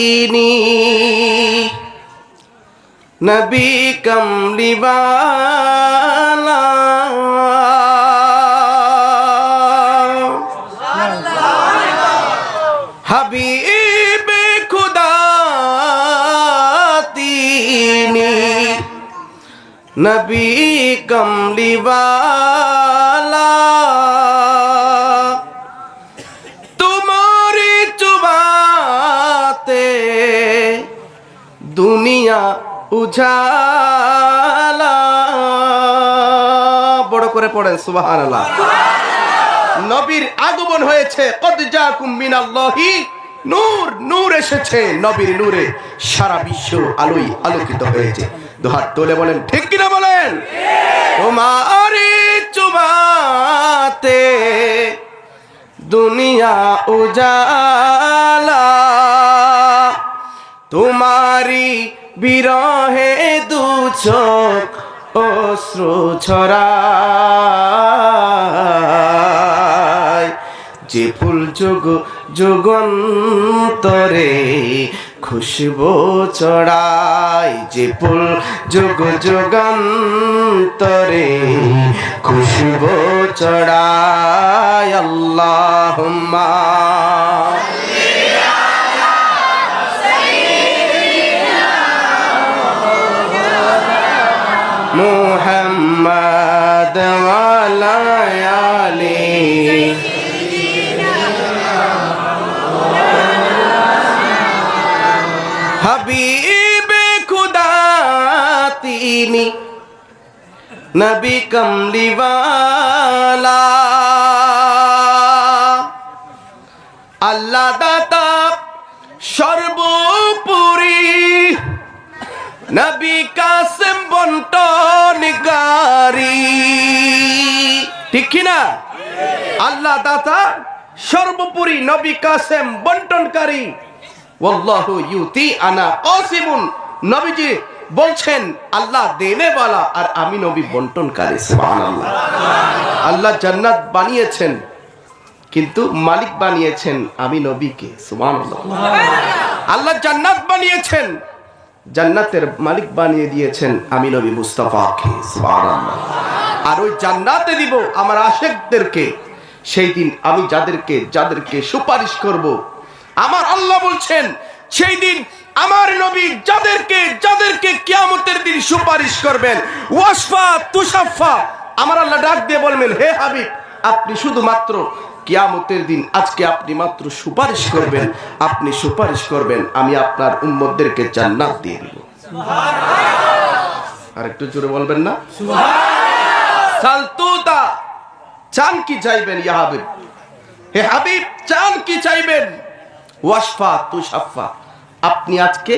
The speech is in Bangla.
তিনি নবী কমলিবালা হাবিব খুদা তিনি নবী কমলিবালা দুনিয়া উজালা। বড় করে পড়েন, সুবহানাল্লাহ। নবীর আগমন হয়েছে নূর নূর এসেছে, নবীর নূরে সারা বিশ্ব আলোই আলোকিত হয়েছে। দুহাত তোলে বলেন, ঠিক কিনা বলেন? তোমার চুবাতে দুনিয়া উজালা তোমারি বিরহে দু চোখ অশ্রু ছড়ায়। যে ফুল যোগ যুগন্তরে খুশবু চড়ায় যে ফুল যোগ যুগান্তরে খুশবু চড়ায় আল্লাহ محمد وعلى آله حبیب خدا تینی نبی کملی والا নবী কাসেম বন্টনকারী ঠিক কিনা আল্লাহ দাতা, সর্বোপরি নবী কাসেম বন্টনকারী। ওয়াল্লাহু ইউতি আনা কাসিমুন। নবীজি বলছেন, আল্লাহ वाला আর আমি নবী বন্টনকারী, সুবহানাল্লাহ। আল্লাহ জান্নাত বানিয়েছেন, কিন্তু মালিক বানিয়েছেন আমি নবীকে, সুবহানাল্লাহ। আল্লাহ জান্নাত বানিয়েছেন জান্নাতের মালিক বানিয়ে দিয়েছেন আমি নবী মুস্তাফাকে আর ওই জান্নাতে দিব আমার আশেকদেরকে। সেই দিন আমি যাদেরকে যাদেরকে সুপারিশ করব, আমার আল্লাহ বলছেন, সেই দিন আমার নবী যাদেরকে যাদেরকে কিয়ামতের দিন সুপারিশ করবেন ওয়াসফা তুষাফা আমার আল্লাহ ডাক দিয়ে বলবেন, হে হাবিব, আপনি শুধুমাত্র কিয়ামতের দিন আজকে আপনি মাত্র সুপারিশ করবেন, আপনি সুপারিশ করবেন, আমি আপনার উম্মতদেরকে জান্নাত দিয়ে দিব। আর একটু জোরে বলবেন না? সালতুতা চান কি চাইবেন হে হাবিব, চান কি চাইবেন? ওয়াসফা তুষাফা আপনি আজকে